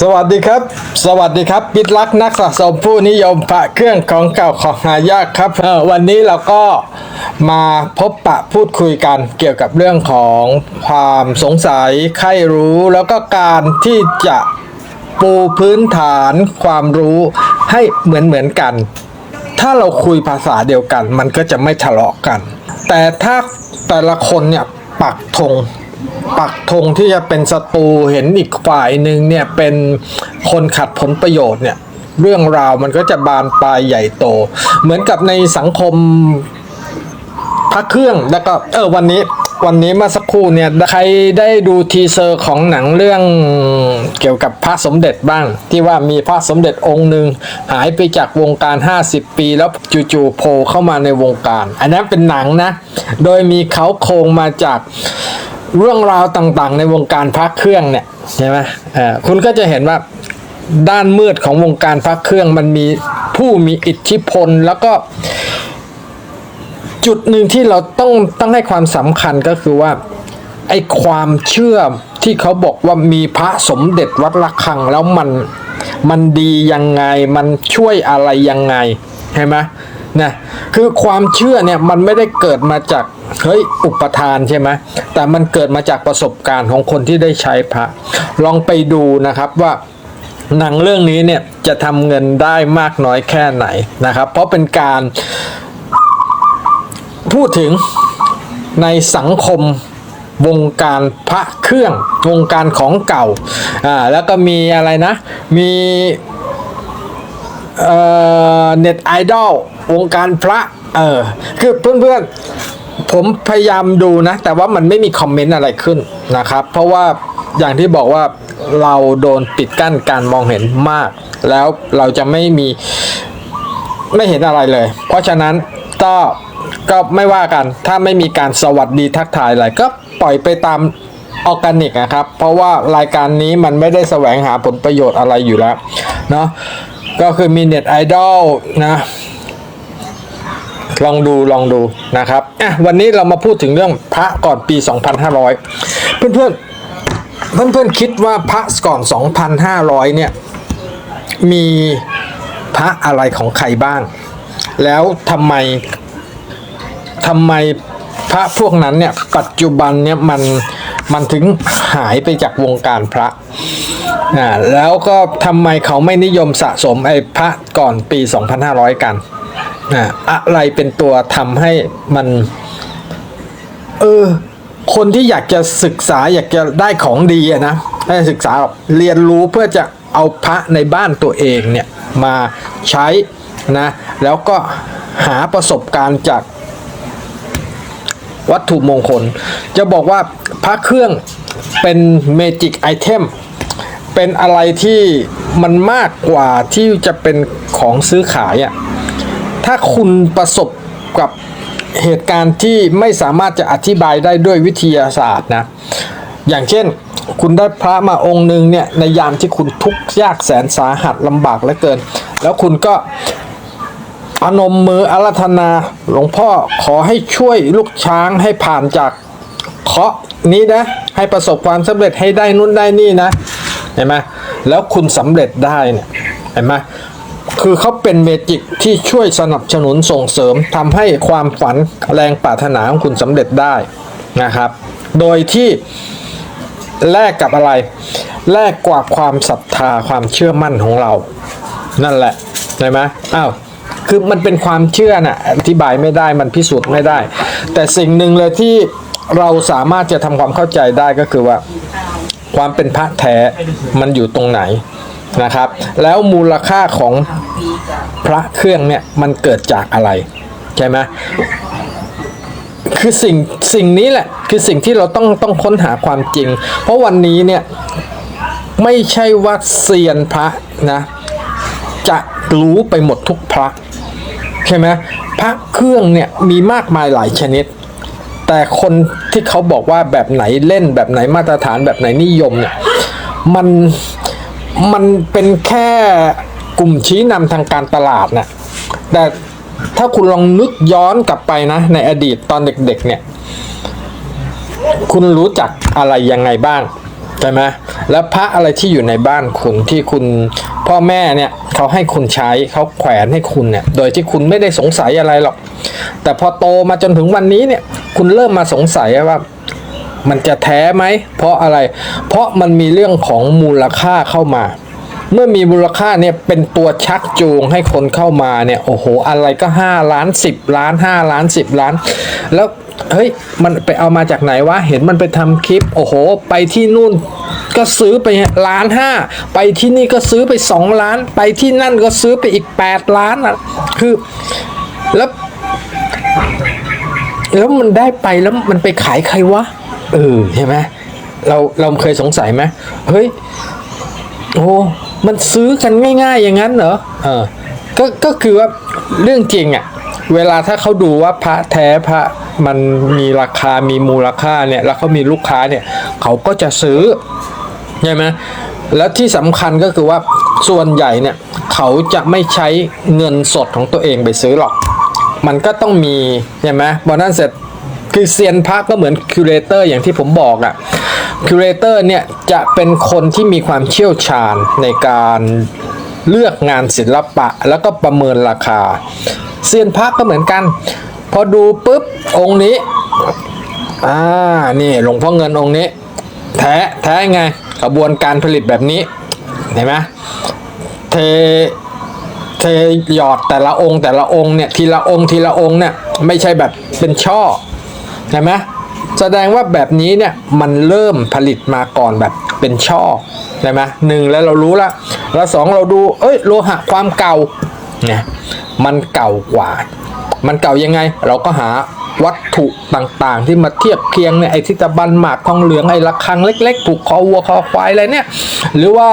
สวัสดีครับ สวัสดีครับปิดลักนักสะสมผู้นิยมพระเครื่องของเก่าของหายากครับเออวันนี้เราก็มาพบปะพูดคุยกันเกี่ยวกับเรื่องของความสงสัยใครรู้ แล้วก็การที่จะปูพื้นฐานความรู้ให้เหมือนเหมือนกัน ถ้าเราคุยภาษาเดียวกัน มันก็จะไม่ทะเลาะกัน แต่ถ้าแต่ละคนเนี่ยปักธง ปักธงที่จะเป็นศัตรูเห็นอีกฝ่ายหนึ่งเนี่ยเป็นคนขัดผลประโยชน์เนี่ยเรื่องราวมันก็จะบานปลายใหญ่โต เหมือนกับในสังคมพระเครื่องแล้วก็เออวันนี้วันนี้มื่อสักครู่เนี่ยใครได้ดูทีเซอร์ของหนังเรื่องเกี่ยวกับพระสมเด็จบ้าง ที่ว่ามีพระสมเด็จองค์หนึ่งหายไปจากวงการ 50 ปี แล้วจู่ๆโผล่เข้ามาในวงการ อันนั้นเป็นหนังนะ โดยมีเขาโครงมาจาก เรื่องราวต่างๆ ในวงการพระเครื่องเนี่ยใช่ไหมคุณก็จะเห็นว่าด้านมืดของวงการพระเครื่องมันมีผู้มีอิทธิพลแล้วก็ จุดหนึ่งที่เราต้องต้องให้ความสำคัญก็คือว่าไอ้ความเชื่อที่เขาบอกว่ามีพระสมเด็จวัดระฆังแล้วมันมันดียังไงมันช่วยอะไรยังไงเห็นไหมนะคือความเชื่อเนี่ยมันไม่ได้เกิดมาจาก เฮ้ยอุปทานใช่ไหมแต่มันเกิดมาจากประสบการณ์ของคนที่ได้ใช้พระ ลองไปดูนะครับว่าหนังเรื่องนี้เนี่ยจะทำเงินได้มากน้อยแค่ไหนนะครับ เพราะเป็นการพูดถึงในสังคมวงการพระเครื่องวงการของเก่าอ่าแล้วก็มีอะไรนะ มีเอ่อเน็ตไอดอลวงการพระเออคือเพื่อนๆ ผมพยายามดูนะ แต่ว่ามันไม่มีคอมเมนต์อะไรขึ้นนะครับ เพราะว่าอย่างที่บอกว่าเราโดนปิดกั้นการมองเห็นมาก แล้วเราจะไม่มีไม่เห็นอะไรเลย เพราะฉะนั้นก็ก็ไม่ว่ากัน ถ้าไม่มีการสวัสดีทักทายอะไรก็ปล่อยไปตามออร์แกนิกนะครับ เพราะว่ารายการนี้มันไม่ได้แสวงหาผลประโยชน์อะไรอยู่แล้วเนาะก็คือมีเน็ตไอดอลนะ ลองดูลองดูนะครับอะวันนี้เรามาพูดถึงเรื่องพระก่อนปี 2500 เพื่อนเพื่อนเพื่อนเพื่อนคิดว่าพระก่อน 2,500 เนี่ย มีพระอะไรของใครบ้าง แล้วทำไมทำไมพระพวกนั้นเนี่ยปัจจุบันเนี่ยมันมันถึงหายไปจากวงการพระอ่าแล้วก็ทำไมเขาไม่นิยมสะสมไอ้พระก่อนปี 2500 กัน อะไรเป็นตัวทำให้มัน เออ คนที่อยากจะศึกษาอยากจะได้ของดีอะนะได้ศึกษาเรียนรู้เพื่อจะเอาพระในบ้านตัวเองเนี่ยมาใช้นะ แล้วก็หาประสบการณ์จากวัตถุมงคล จะบอกว่าพระเครื่องเป็นเมจิกไอเทมเป็นอะไรที่มันมากกว่าที่จะเป็นของซื้อขายอะ่ะ ถ้าคุณประสบกับเหตุการณ์ที่ไม่สามารถจะอธิบายได้ด้วยวิทยาศาสตร์นะ อย่างเช่น คุณได้พระมาองค์หนึ่งเนี่ยในยามที่คุณทุกข์ยากแสนสาหัสลำบากเหลือเกิน แล้วคุณก็พนมมืออารัธนาหลวงพ่อขอให้ช่วยลูกช้างให้ผ่านจากเคาะนี้นะ ให้ประสบความสำเร็จให้ได้นู่นได้นี่นะ เห็นไหมแล้วคุณสำเร็จได้เนี่ยเห็นไหม คือเขาเป็นเมจิกที่ช่วยสนับสนุนส่งเสริมทำให้ความฝันแรงปรารถนาของคุณสำเร็จได้นะครับ โดยที่แลกกับอะไร แลกกว่าความศรัทธาความเชื่อมั่นของเรา นั่นแหละใช่ไหมอ้าวคือมันเป็นความเชื่อน่ะอธิบายไม่ได้มันพิสูจน์ไม่ได้ แต่สิ่งหนึ่งเลยที่เราสามารถจะทำความเข้าใจได้ก็คือว่า ความเป็นพระแท้มันอยู่ตรงไหน นะครับ แล้วมูลค่าของพระเครื่องเนี่ยมันเกิดจากอะไร ใช่ไหมคือสิ่งสิ่งนี้แหละ คือสิ่งที่เราต้องต้องค้นหาความจริง เพราะวันนี้เนี่ยไม่ใช่ว่าเซียนพระนะ จะรู้ไปหมดทุกพระ ใช่ไหมพระเครื่องเนี่ยมีมากมายหลายชนิด แต่คนที่เขาบอกว่าแบบไหนเล่นแบบไหนมาตรฐานแบบไหนนิยมเนี่ยมัน มันเป็นแค่กลุ่มชี้นำทางการตลาดนะแต่ถ้าคุณลองนึกย้อนกลับไปนะ ในอดีตตอนเด็กๆเนี่ย คุณรู้จักอะไรยังไงบ้างใช่ไหมแล้วพระอะไรที่อยู่ในบ้านคุณที่คุณพ่อแม่เนี่ยเขาให้คุณใช้เขาแขวนให้คุณเนี่ย โดยที่คุณไม่ได้สงสัยอะไรหรอก แต่พอโตมาจนถึงวันนี้เนี่ย คุณเริ่มมาสงสัยว่า มันจะแท้ไหม เพราะอะไร เพราะมันมีเรื่องของมูลค่าเข้ามา เมื่อมีมูลค่าเนี่ยเป็นตัวชักจูงให้คนเข้ามาเนี่ยโอ้โหอะไรก็ 5 ล้าน 10 ล้าน 5 ล้าน 10 ล้าน แล้วเฮ้ยมันไปเอามาจากไหนวะเห็นมันไปทำคลิป โอ้โห ไปที่นู่นก็ซื้อไปล้านห้าไปที่นี่ก็ซื้อไป 2 ล้าน ไปที่นั่นก็ซื้อไปอีก 8 ล้านอะคือแล้วแล้วมันได้ไปแล้วมันไปขายใครวะ เออใช่ไหมเราเราเคยสงสัยไหมเฮ้ยโอ้มันซื้อกันง่าย ๆ อย่างนั้นเหรอเออก็ก็คือว่าเรื่องจริงอะ่ะเวลาถ้าเขาดูว่าพระแท้พระมันมีราคามีมูลค่าเนี่ยแล้วเขามีลูกค้าเนี่ยเขาก็จะซื้อใช่ไหมแล้วที่สำคัญก็คือว่าส่วนใหญ่เนี่ยเขาจะไม่ใช้เงินสดของตัวเองไปซื้อหรอก มันก็ต้องมีใช่ไหมพอนั้นเสร็จ คือเซียนพระก็เหมือนคิวเรเตอร์อย่างที่ผมบอกอะ่ะคิวเรเตอร์เนี่ยจะเป็นคนที่มีความเชี่ยวชาญในการเลือกงานศิลปะแล้วก็ประเมินราคา เซียนพระก็เหมือนกัน พอดูปุ๊บองค์นี้อ่านี่หลวงพ่อเงินองค์นี้ แท้แท้ไงกระบวนการผลิตแบบนี้เห็นไหมเทเทหยอดแต่ละองค์แต่ละองค์เนี่ยทีละองค์ทีละองค์เนี่ยไม่ใช่แบบเป็นช่อ เห็นไหมแสดงว่าแบบนี้เนี่ยมันเริ่มผลิตมาก่อนแบบเป็นช่อใช่ไหมหนึ่งแล้วเรารู้ละแล้วสองเราดูเอ้ยโลหะความเก่าเนี่ยมันเก่ากว่า มันเก่ายังไง เราก็หาวัตถุต่างๆ ที่มาเทียบเคียงเนี่ยไอ้ทิตะบันหมากทองเหลืองไอ้ระฆังเล็กๆผูกคอวัวคอควายอะไรเนี่ย หรือว่า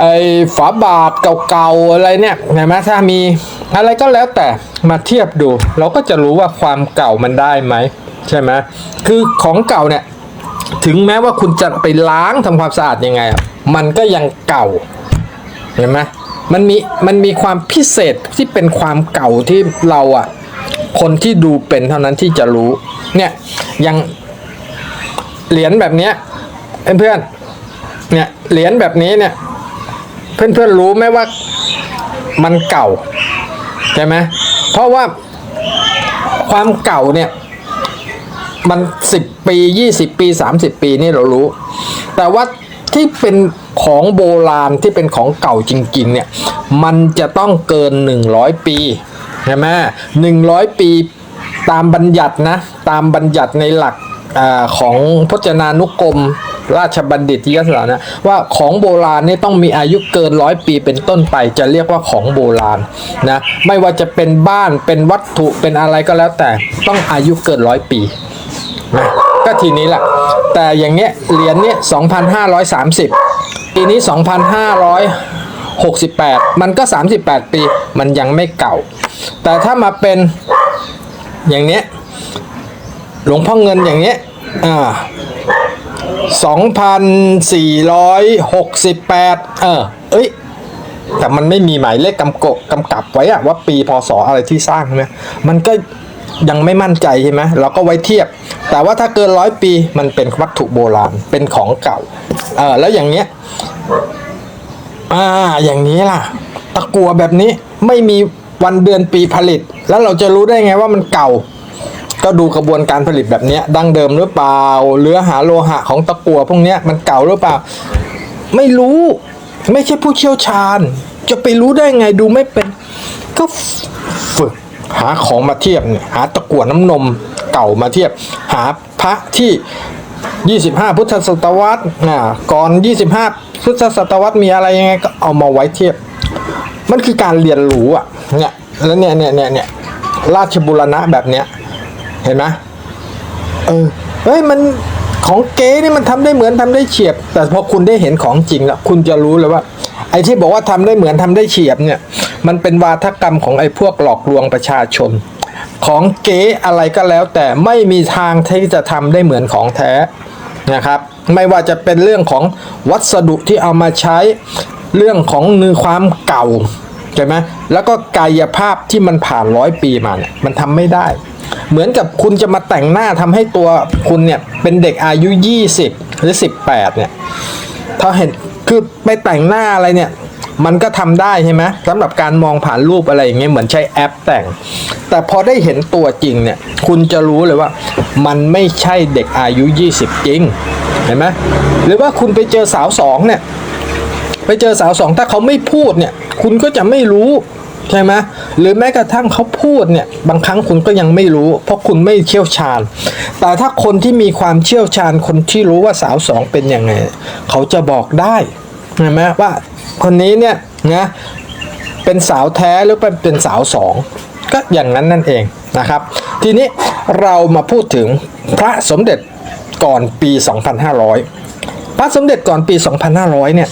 ไอ้ฝาบาทเก่าๆอะไรเนี่ยเห็นไหมถ้ามี อะไรก็แล้วแต่มาเทียบดู เราก็จะรู้ว่าความเก่ามันได้ไหมใช่ไหมคือของเก่าเนี่ยถึงแม้ว่าคุณจะไปล้างทำความสะอาดยังไง มันก็ยังเก่าเห็นไหมมันมีมันมีความพิเศษที่เป็นความเก่าที่เราอะคนที่ดูเป็นเท่านั้นที่จะรู้ เนี่ยย่างเหรียญแบบเนี้ยเพื่อนเนี่ยเหรียญแบบนี้เนี่ย เพื่อนๆรู้ไหมว่ามันเก่า ใช่ไหมเพราะว่าความเก่าเนี่ย มันสิบปียี่สิบปีสามสิบปีนี่เรารู้ แต่ว่าที่เป็นของโบราณที่เป็นของเก่าจริง ๆ เนี่ย มันจะต้องเกินหนึ่งร้อยปีใช่ไหมหนึ่งร้อยปีตามบัญญัตินะ ตามบัญญัติในหลักอของพจนานุกรม ราชบัณฑิตยสถานะว่าของโบราณนี่ต้องมีอายุเกินร้อยปีเป็นต้นไป จะเรียกว่าของโบราณนะไม่ว่าจะเป็นบ้านเป็นวัตถุเป็นอะไรก็แล้วแต่ต้องอายุเกินร้อยปีนะก็ทีนี้แหละแต่อย่างเงี้ยเหรียญเนี้ย2,530 ปีนี้ 2,568 มันก็ 38 ปีมันยังไม่เก่า แต่ถ้ามาเป็นอย่างเนี้ยหลวงพ่อเงินอย่างเนี้ยอ่า 2,468 เออ เอ้ย แต่มันไม่มีหมายเลขกำกบกำกับไว้อะว่าปีพศอะไรที่สร้างใช่ไหมมันก็ยังไม่มั่นใจใช่ไหมเราก็ไว้เทียบ แต่ว่าถ้าเกินร้อยปีมันเป็นวัตถุโบราณ เป็นของเก่า เออ แล้วอย่างเนี้ย อ่า อย่างนี้ล่ะ ตะกัวแบบนี้ไม่มีวันเดือนปีผลิต แล้วเราจะรู้ได้ไงว่ามันเก่า ก็ดูกระบวนการผลิตแบบนี้ดั้งเดิมหรือเปล่าหรือหาโลหะของตะกัวพวกนี้มันเก่าหรือเปล่า ไม่รู้ ไม่ใช่ผู้เชี่ยวชาญ จะไปรู้ได้ไงดูไม่เป็น ก็ฝึกหาของมาเทียบเนี่ยหาตะกั่วน้ำนมเก่ามาเทียบ หาพระที่ 25 พุทธศตวรรษนะก่อน 25 พุทธศตวรรษมีอะไรยังไงก็เอามาไว้เทียบ มันคือการเรียนรู้อะเนี่ยแล้วเนี่ยเนี่ยเนี่ยเนี่ยราชบุรณะแบบเนี้ย เห็นไหมเออเฮ้ยมันของเก๊นี่มันทำได้เหมือนทำได้เฉียบ แต่พอคุณได้เห็นของจริงแล้วคุณจะรู้เลยว่า ไอ้ที่บอกว่าทำได้เหมือนทำได้เฉียบเนี่ย มันเป็นวาทกรรมของไอ้พวกหลอกลวงประชาชน ของเก๊อะไรก็แล้ว แต่ไม่มีทางที่จะทำได้เหมือนของแท้นะครับ ไม่ว่าจะเป็นเรื่องของวัสดุที่เอามาใช้เรื่องของเนื้อความเก่าใช่ไหมแล้วก็กายภาพที่มันผ่านร้อยปีมาเนี่ยมันทำไม่ได้ เหมือนกับคุณจะมาแต่งหน้าทำให้ตัวคุณเนี่ยเป็นเด็กอายุ 20 หรือสิบแปดเนี่ยถ้าเห็นคือไปแต่งหน้าอะไรเนี่ย มันก็ทำได้ใช่ไหมสำหรับการมองผ่านรูปอะไรอย่างเงี้ยเหมือนใช้แอปแต่ง แต่พอได้เห็นตัวจริงเนี่ย คุณจะรู้เลยว่า มันไม่ใช่เด็กอายุ 20 จริง เห็นไหมหรือว่าคุณไปเจอสาวสองเนี่ย ไปเจอสาวสองถ้าเขาไม่พูดเนี่ย คุณก็จะไม่รู้ ใช่ไหมหรือแม้กระทั่งเขาพูดเนี่ยบางครั้งคุณก็ยังไม่รู้ เพราะคุณไม่เชี่ยวชาญ แต่ถ้าคนที่มีความเชี่ยวชาญคนที่รู้ว่าสาวสองเป็นยังไง เขาจะบอกได้ใช่ไหมว่าคนนี้เนี่ยนะเป็นสาวแท้หรือเป็นเป็นสาวสองก็อย่างนั้นนั่นเองนะครับ ทีนี้เรามาพูดถึงพระสมเด็จก่อนปี 2500 พระสมเด็จก่อนปี 2500 เนี่ย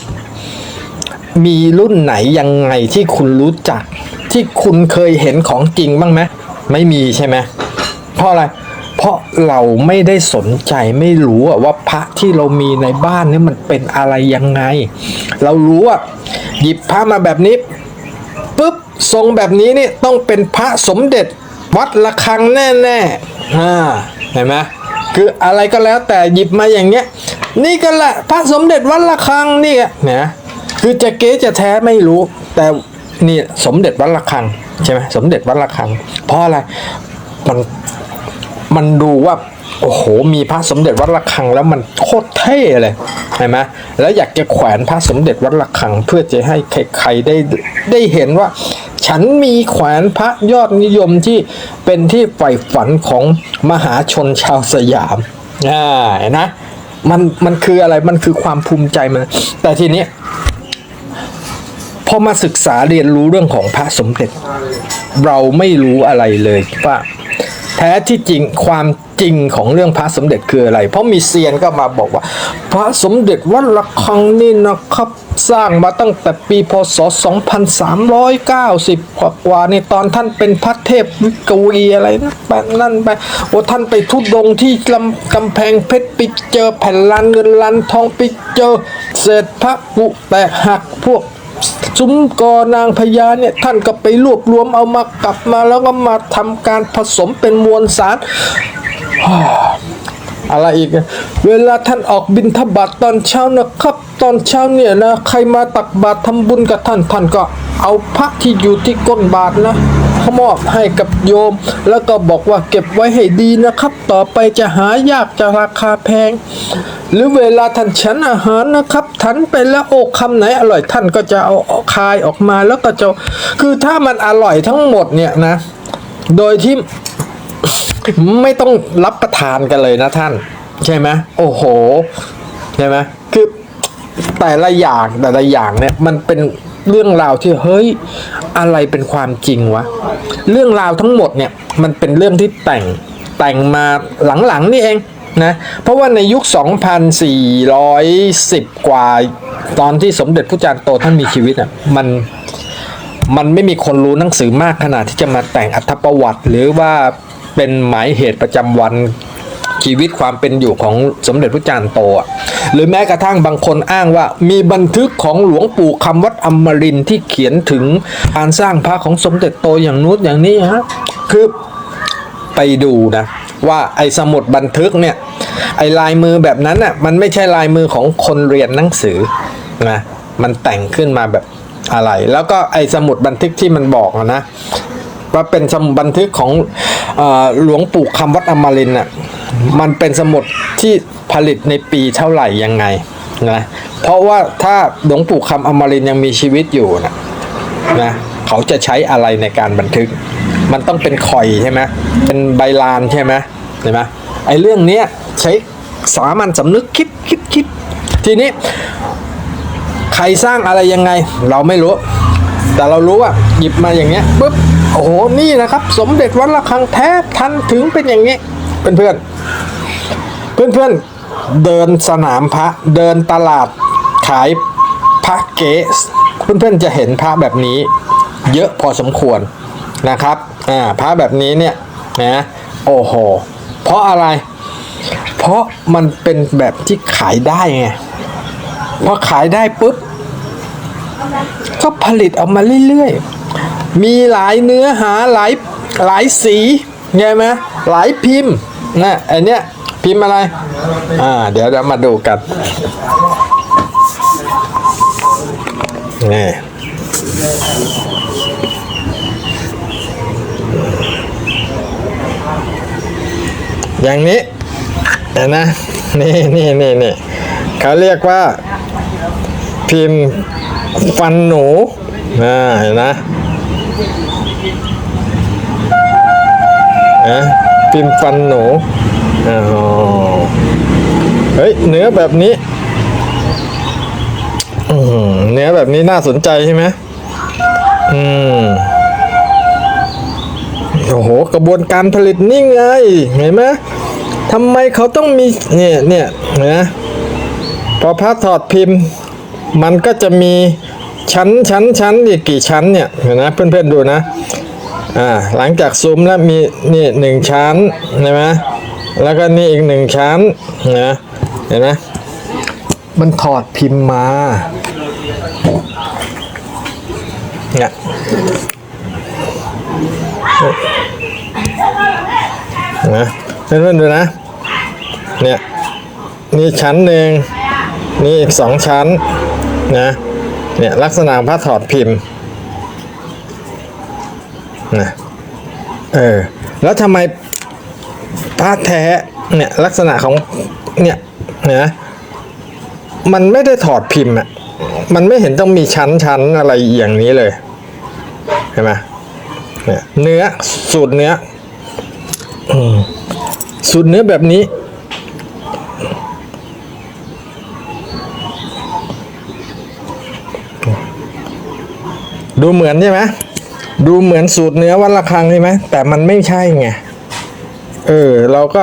มีรุ่นไหนยังไงที่คุณรู้จัก ที่คุณเคยเห็นของจริงบ้างไหมไม่มีใช่ไหมเพราะอะไร เพราะเราไม่ได้สนใจไม่รู้ว่าพระที่เรามีในบ้านนี่มันเป็นอะไรยังไง เรารู้ว่าหยิบพระมาแบบนี้ปุ๊บทรงแบบนี้นี่ต้องเป็นพระสมเด็จวัดระฆังแน่ๆอ่าเห็นไหมคืออะไรก็แล้วแต่หยิบมาอย่างเงี้ย นี่ก็แหละพระสมเด็จวัดระฆังนี่อะนะ คือจะเก๊จะแท้ไม่รู้ แต่นี่สมเด็จวัดระฆังใช่ไหมสมเด็จวัดระฆัง เพราะอะไรมันมันดูว่าโอ้โห มีพระสมเด็จวัดระฆังแล้วมันโคตรเท่เลยเห็นไหมแล้วอยากจะแขวนพระสมเด็จวัดระฆัง เพื่อจะให้ใครๆได้ได้เห็นว่า ฉันมีแขวนพระยอดนิยมที่เป็นที่ใฝ่ฝันของมหาชนชาวสยามอ่าเห็นนะมันมันคืออะไรมันคือความภูมิใจมัน แต่ทีนี้ พอมาศึกษาเรียนรู้เรื่องของพระสมเด็จ เราไม่รู้อะไรเลยว่าแท้ที่จริงความจริงของเรื่องพระสมเด็จคืออะไร เพราะมีเซียนก็มาบอกว่า พระสมเด็จวัดระฆังนี่นะครับสร้างมาตั้งแต่ปีพศ 2390 กว่ากว่าๆนี่ตอนท่านเป็นพระเทพวิกวีอะไรนะไปนั่นไปโอ้ท่านไปทุดงที่ลำกำแพงเพชรไปเจอแผ่นลันเงินลันทองไปเจอเศษพระปุแตกหักพวก ซุ้มกอนางพญาเนี่ยท่านก็ไปรวบรวมเอามากลับมาแล้วก็มาทำการผสมเป็นมวลสารอะไรอีก เวลาท่านออกบินทบาทตอนเช้านะครับ ตอนเช้าเนี่ยนะใครมาตักบาตรทำบุญกับท่านท่านก็ เอาพระที่อยู่ที่ก้นบาทนะมอบให้กับโยม แล้วก็บอกว่าเก็บไว้ให้ดีนะครับ ต่อไปจะหายากจะราคาแพง หรือเวลาท่านฉันอาหารนะครับทันไปแล้วโอ้คำไหนอร่อยท่านก็จะเอาเอาคายออกมาแล้วก็จะคือถ้ามันอร่อยทั้งหมดเนี่ยนะ โดยที่ไม่ต้องรับประทานกันเลยนะท่าน ใช่ไหมโอ้โห ใช่ไหมคือแต่ละอย่างแต่ละอย่างเนี่ยมันเป็น เรื่องราวที่เฮ้ยอะไรเป็นความจริงวะเรื่องราวทั้งหมดเนี่ยมันเป็นเรื่องที่แต่งแต่งมาหลังๆนี่เองนะเพราะว่าในยุค 2,410 กว่าตอนที่สมเด็จพระจารย์โตท่านมีชีวิตอะมันมันไม่มีคนรู้หนังสือมากขนาดที่จะมาแต่งอัธประวัติ หรือว่าเป็นหมายเหตุประจำวัน ชีวิตความเป็นอยู่ของสมเด็จพระจารย์โตอะหรือแม้กระทั่งบางคนอ้างว่า มีบันทึกของหลวงปู่คำวัดอมรินที่เขียนถึงการสร้างพระของสมเด็จโตอย่างนู้นอย่างนี้ฮะคือไปดูนะว่าไอ้สมุดบันทึกเนี่ยไอ้ลายมือแบบนั้นน่ะมันไม่ใช่ลายมือของคนเรียนหนังสือนะมันแต่งขึ้นมาแบบอะไร แล้วก็ไอ้สมุดบันทึกที่มันบอกนะว่าเป็นสมุดบันทึกของอหลวงปู่คำวัดอมรินน่ะ มันเป็นสมุดที่ผลิตในปีเท่าไหร่ยังไงนะเพราะว่าถ้าหลวงปู่คำอมรินยังมีชีวิตอยู่นะนะเขาจะใช้อะไรในการบันทึก มันต้องเป็นคอยใช่ไหมเป็นใบลานใช่ไหมเห็นไหมไอ้เรื่องเนี้ยใช้สามัญสำนึกคิดคิดคิดทีนี้ ใครสร้างอะไรยังไง เราไม่รู้ แต่เรารู้ว่าหยิบมาอย่างเงี้ยปุ๊บโอ้โหนี่นะครับ สมเด็จวัดระฆังแท้ทันถึงเป็นอย่างนี้ เพื่อนเพื่อนเพื่อนเพื่อนเดินสนามพระเดินตลาดขายพระเก๊เพื่อนเพื่อนจะเห็นพระแบบนี้ เยอะพอสมควรนะครับอ่าพระแบบนี้เนี่ยนะโอ้โหเพราะอะไร เพราะมันเป็นแบบที่ขายได้ไงพอขายได้ปุ๊บก็ผลิตออกมาเรื่อยๆ มีหลายเนื้อหาหลายหลายสีไงไหมหลายพิมพ์ นะอันเนี้ยพิมพ์อะไร อ่า เดี๋ยวเรามาดูกันนี่อย่างนี้เห็นนะนี่นี่นี่นี่เขาเรียกว่าพิมพ์ฟันหนูอ่าเห็นนะนะ พิมพ์ฟันหนูอ๋อเฮ้ยเนื้อแบบนี้เนื้อแบบนี้น่าสนใจใช่ไหมอืมโอ้โห กระบวนการผลิตนี่ไง เห็นไหมทำไมเขาต้องมีเนี่ยเนี่ยนะพอพระถอดพิมพ์ มันก็จะมีชั้นชั้นชั้นอีกกี่ชั้นเนี่ยเห็นนะเพื่อนๆดูนะ อ่าหลังจากซูมแล้วมีนี่หนึ่งชั้นใช่ไหมแล้วก็นี่อีกหนึ่งชั้นนะเห็นไหมมันถอดพิมพ์มาเนี่ยนะเพื่อนๆดูนะเนี่ยนี่ชั้นหนึ่งนี่อีกสองชั้นนะเนี่ยลักษณะผ้าถอดพิมพ์ นะเออแล้วทำไมผ้าแท้เนี่ยลักษณะของเนี่ยนะมันไม่ได้ถอดพิมพ์อะมันไม่เห็นต้องมีชั้นชั้นอะไรอย่างนี้เลยเห็นไหมเนี่ยเนื้อสูตรเนื้อสูตรเนื้อแบบนี้ ดูเหมือนใช่ไหม ดูเหมือนสูตรเนื้อวันละครังใช่ไหมแต่มันไม่ใช่ไงเออเราก็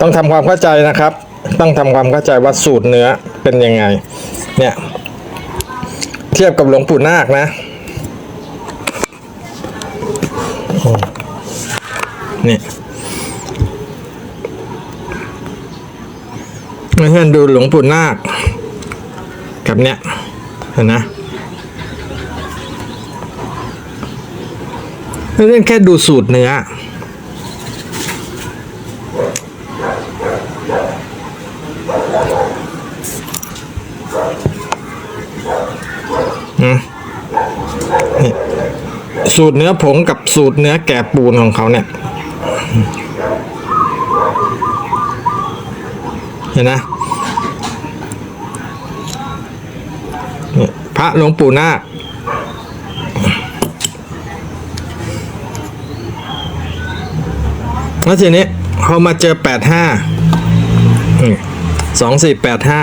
ต้องทำความเข้าใจนะครับ ต้องทำความเข้าใจว่าสูตรเนื้อเป็นยังไง เนี่ย เทียบกับหลวงปู่นาคนะอืมนี่เพื่อนดูหลวงปู่นาคกับเนี่ยเห็นนะ เรื่องแค่ดูสูตรเนื้อ สูตรเนื้อผงกับสูตรเนื้อแกะปูนของเขาเนี่ย เห็นนะพระหลวงปู่นาค แล้วทีนี้พอมาเจอแปดห้าสองสี่แปดห้า